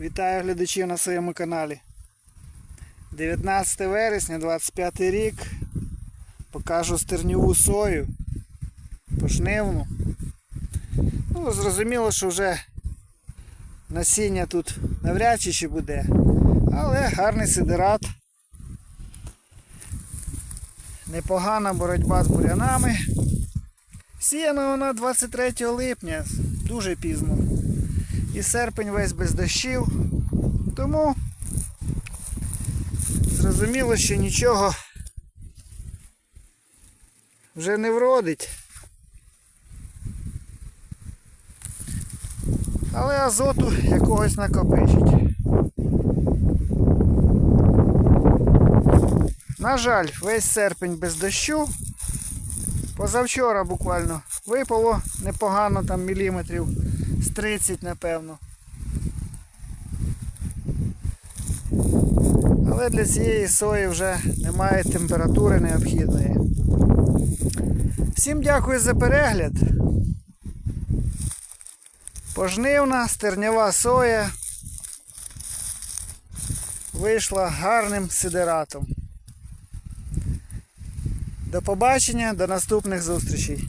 Вітаю глядачів на своєму каналі. 19 вересня, 25 рік. Покажу стерньову сою. Пожнивну. Ну, зрозуміло, що вже насіння тут навряд чи ще буде. Але гарний сидерат. Непогана боротьба з бурянами. Сіяна вона 23 липня, дуже пізно. І серпень весь без дощів. Тому зрозуміло, що нічого вже не вродить. Але азоту якогось накопичить. На жаль, весь серпень без дощу. Позавчора буквально випало непогано там міліметрів з 30, напевно. Але для цієї сої вже немає температури необхідної. Всім дякую за перегляд. Пожнивна стернєва соя вийшла гарним сидератом. До побачення, до наступних зустрічей.